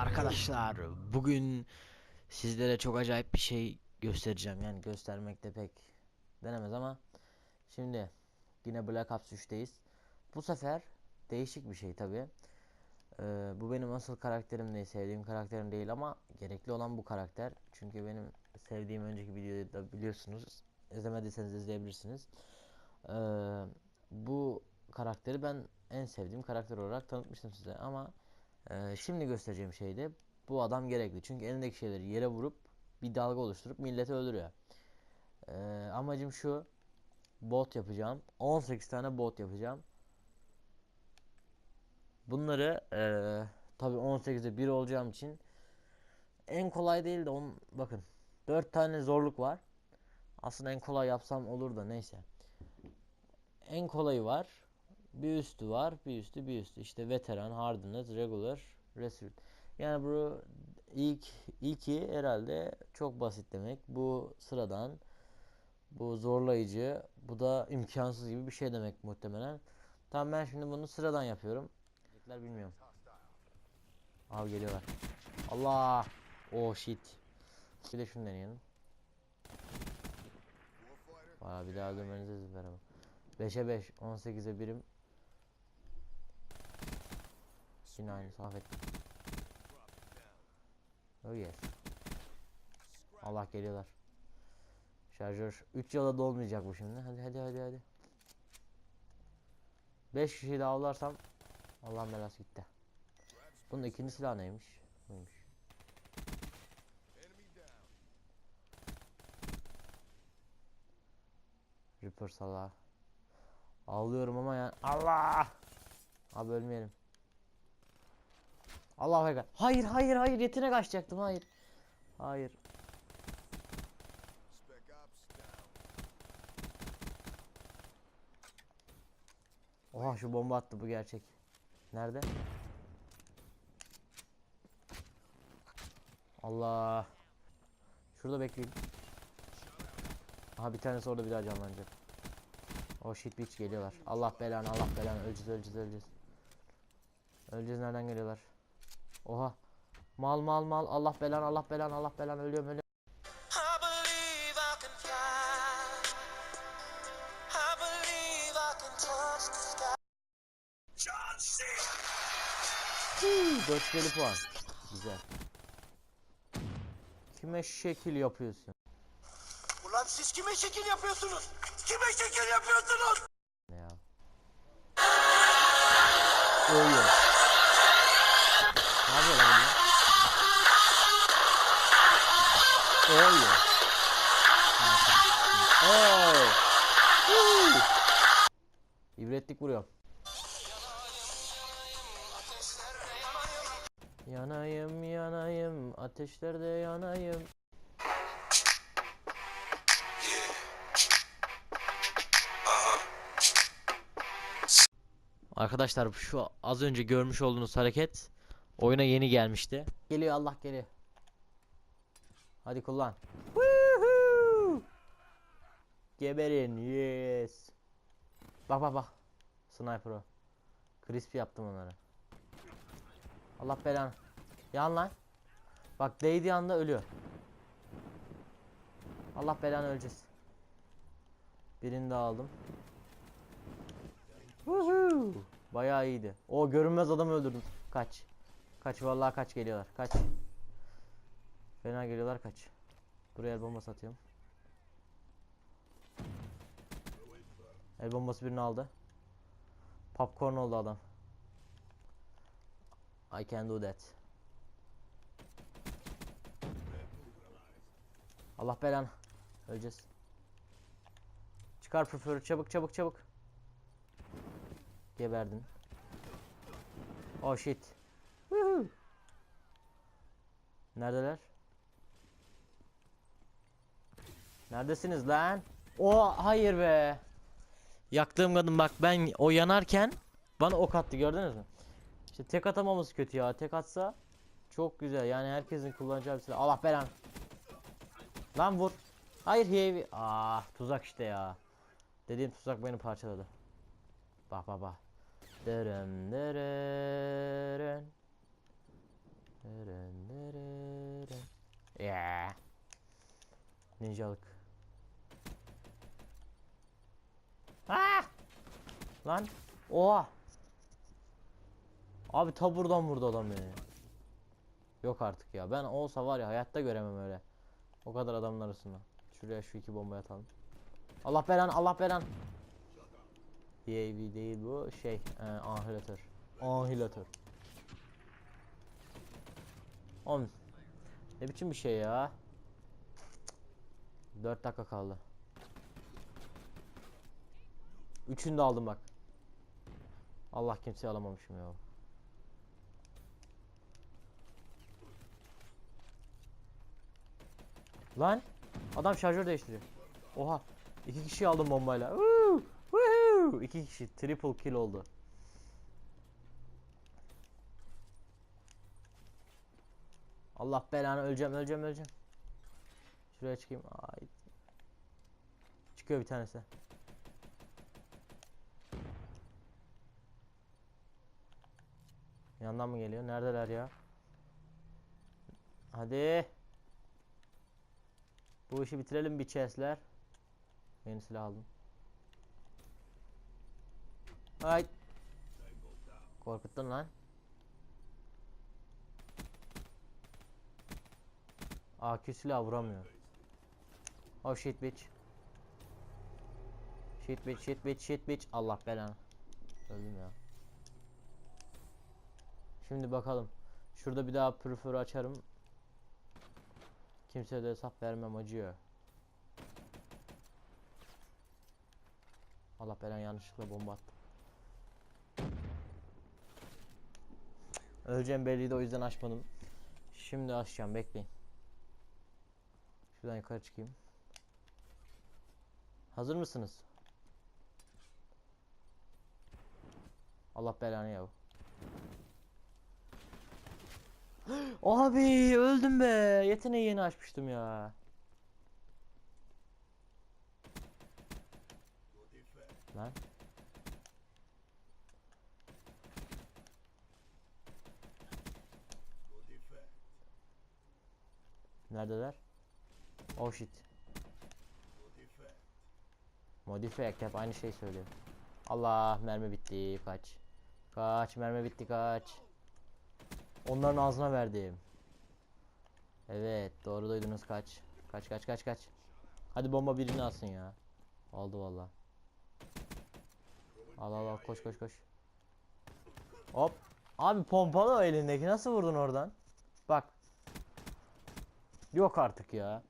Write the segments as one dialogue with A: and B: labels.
A: arkadaşlar. Bugün sizlere çok acayip bir şey göstereceğim. Yani göstermek de pek denemez ama şimdi yine Black Ops 3'teyiz. Bu sefer değişik bir şey tabi. bu benim asıl karakterim değil, sevdiğim karakterim değil ama gerekli olan bu karakter. Çünkü benim sevdiğim önceki videoyu da biliyorsunuz. İzlemediyseniz izleyebilirsiniz. Ee, bu karakteri ben en sevdiğim karakter olarak tanıtmıştım size ama ee, şimdi göstereceğim şey de bu adam gerekli. Çünkü elindeki şeyleri yere vurup bir dalga oluşturup milleti öldürüyor. Ee, amacım şu. Bot yapacağım. 18 tane bot yapacağım. Bunları ee, tabi 18'e 1 olacağım için en kolay değil de on, bakın 4 tane zorluk var. Aslında en kolay yapsam olur da neyse. En kolayı var. Bir üstü var, bir üstü, bir üstü. İşte veteran, hardened, regular, resolute. Yani bu ilk ilki herhalde çok basit demek. Bu sıradan, bu zorlayıcı, bu da imkansız gibi bir şey demek muhtemelen. Tamam ben şimdi bunu sıradan yapıyorum. Bekler bilmiyorum. Abi geliyorlar. Allah! Oh shit. Bir de şunu deneyelim. Valla bir daha öldürmenize izin veremem. 5'e 5, 18'e 1'im. Yine aynı affettim. Oh yes. Allah geliyorlar. Şarjör 3 yıla dolmayacak bu şimdi. Hadi hadi hadi hadi. 5 kişiyi daha avlarsam Allah'ın belası gitti. Bunun ikinci silahı neymiş? Buymuş. Reaper salağı. Ağlıyorum ama yani Allah! Abi ölmeyelim. Allah ekber. Hayır hayır hayır yetine kaçacaktım hayır. Hayır. Oha şu bomba attı bu gerçek. Nerede? Allah. Şurada bekleyin. Aha bir tanesi orada bir daha canlanacak. O shit bitch geliyorlar. Allah belanı Allah belanı öleceğiz öleceğiz öleceğiz. Öleceğiz nereden geliyorlar? Oha. Mal mal mal Allah belanı Allah belanı Allah belanı ölüyorum ölüyorum.
B: I believe I can fly. I believe I can touch the sky. John C.
A: Hii, 450 puan. Güzel. Kime şekil yapıyorsun?
B: Ulan siz kime şekil yapıyorsunuz? Kime şekil yapıyorsunuz?
A: Ne ya? Ölüyor. Bunlar? Ölüyor. Oy. Huu. İbretlik vuruyor. Yanayım yanayım ateşlerde yanayım. Arkadaşlar şu az önce görmüş olduğunuz hareket oyuna yeni gelmişti. Geliyor Allah geliyor. Hadi kullan. Woohoo! Geberin yes. Bak bak bak. Sniper o. Crispy yaptım onları. Allah belanı. Yan lan. Bak değdiği anda ölüyor. Allah belanı öleceğiz. Birini daha aldım. Woohoo! Bayağı iyiydi. O görünmez adam öldürdüm. Kaç. Kaç vallahi kaç geliyorlar. Kaç. Fena geliyorlar kaç. Buraya el bombası atıyorum. El bombası birini aldı. Popcorn oldu adam. I can do that. Allah belanı. Öleceğiz. Çıkar püfürü çabuk çabuk çabuk. Geberdin. Oh shit. Woohoo. Neredeler? Neredesiniz lan? O hayır be. Yaktığım kadın bak ben o yanarken bana ok attı gördünüz mü? İşte tek atamamız kötü ya. Tek atsa çok güzel. Yani herkesin kullanacağı bir silah. Allah belanı. Lan vur. Hayır heavy. Ah tuzak işte ya. Dediğim tuzak beni parçaladı. Bak bak bak. Deren deren. Deren, dereren. Ya. Ninjalık. Ah! Lan. Oha. Abi ta buradan vurdu adam beni. Yok artık ya. Ben olsa var ya hayatta göremem öyle. O kadar adamın arasında. Şuraya şu iki bombayı atalım. Allah belan Allah belan. UAV değil bu şey e, anhilatör. Anhilatör. Oğlum ne biçim bir şey ya. 4 dakika kaldı. Üçünü de aldım bak. Allah kimseyi alamamışım ya. Lan adam şarjör değiştiriyor. Oha iki kişi aldım bombayla. Woo! Woohoo! İki kişi triple kill oldu. Allah belanı öleceğim öleceğim öleceğim. Şuraya çıkayım. Ay. Çıkıyor bir tanesi. Yandan mı geliyor? Neredeler ya? Hadi. Bu işi bitirelim bir chestler. Yeni silah aldım. Ay. Korkuttun lan. AK silah vuramıyor. Oh shit bitch. Shit bitch shit bitch shit bitch. Allah belanı. Öldüm ya. Şimdi bakalım. Şurada bir daha prefer açarım. Kimseye de hesap vermem acıyor. Allah belanı yanlışlıkla bomba attım. Öleceğim belliydi o yüzden açmadım. Şimdi açacağım bekleyin. Şuradan yukarı çıkayım. Hazır mısınız? Allah belanı yav. Abi öldüm be. Yeteneği yeni açmıştım ya. Lan. Neredeler? Oh shit. Modifiye hep aynı şey söylüyor. Allah mermi bitti kaç. Kaç mermi bitti kaç. Onların ağzına verdim. Evet doğru duydunuz kaç. Kaç kaç kaç kaç. Hadi bomba birini alsın ya. Aldı valla. Al al al koş koş koş. Hop. Abi pompalı o elindeki nasıl vurdun oradan? Bak. Yok artık ya.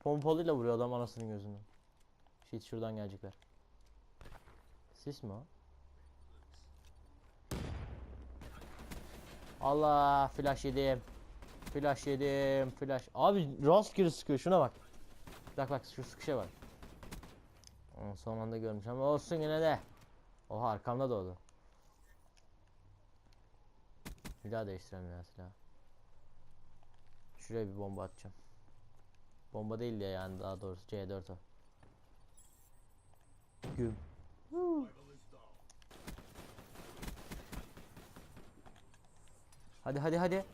A: Pompalıyla vuruyor adam anasının gözünü. Shit şuradan gelecekler. Sis mi o? Allah flash yedim. Flash yedim. Flash. Abi rastgele sıkıyor şuna bak. Bak bak şu sıkışa bak. Aa, Son anda görmüş ama olsun yine de. Oha arkamda doğdu. Bir daha değiştirelim ya silahı. Şuraya bir bomba atacağım. Bomba değil ya yani daha doğrusu C4 o. Güm. Hadi hadi hadi.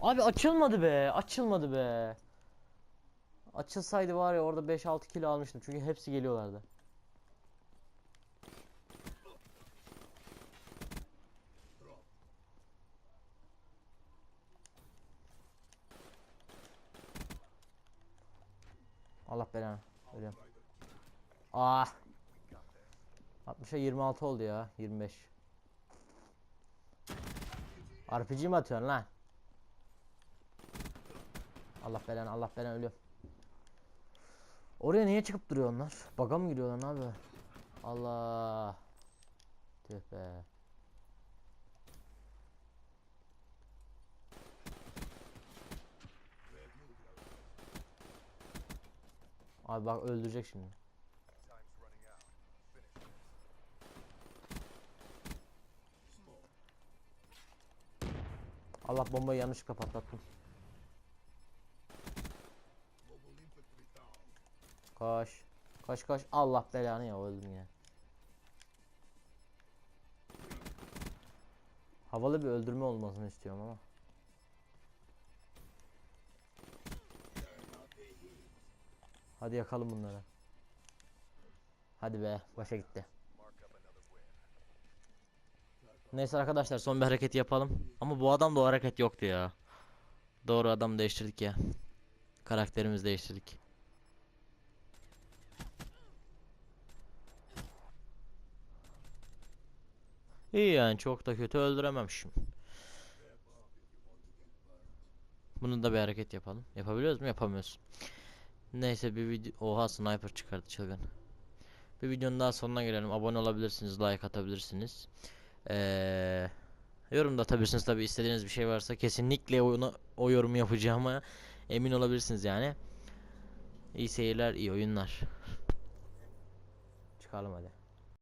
A: Abi açılmadı be. Açılmadı be. Açılsaydı var ya orada 5-6 kilo almıştım. Çünkü hepsi geliyorlardı. Allah belanı. Ölüyorum. Ah. 60'a 26 oldu ya. 25. RPG mi atıyorsun lan? Allah belanı Allah belanı ölüyorum. Oraya niye çıkıp duruyor onlar? Baga mı giriyorlar abi? Allah. Tüh be. Abi bak öldürecek şimdi. Allah bombayı yanlışlıkla patlattım. Kaç. Kaç kaç. Allah belanı ya öldüm ya. Havalı bir öldürme olmasını istiyorum ama. Hadi yakalım bunları. Hadi be. Başa gitti. Neyse arkadaşlar son bir hareket yapalım. Ama bu adam da o hareket yoktu ya. Doğru adam değiştirdik ya. Karakterimizi değiştirdik. İyi yani çok da kötü öldürememişim. Bunu da bir hareket yapalım. Yapabiliyoruz mu? Yapamıyoruz. Neyse bir video... Oha sniper çıkardı çılgın. Bir videonun daha sonuna gelelim. Abone olabilirsiniz, like atabilirsiniz. Ee, yorum atabilirsiniz tabi istediğiniz bir şey varsa kesinlikle onu, o yorumu yapacağıma emin olabilirsiniz yani. İyi seyirler, iyi oyunlar. Çıkalım hadi.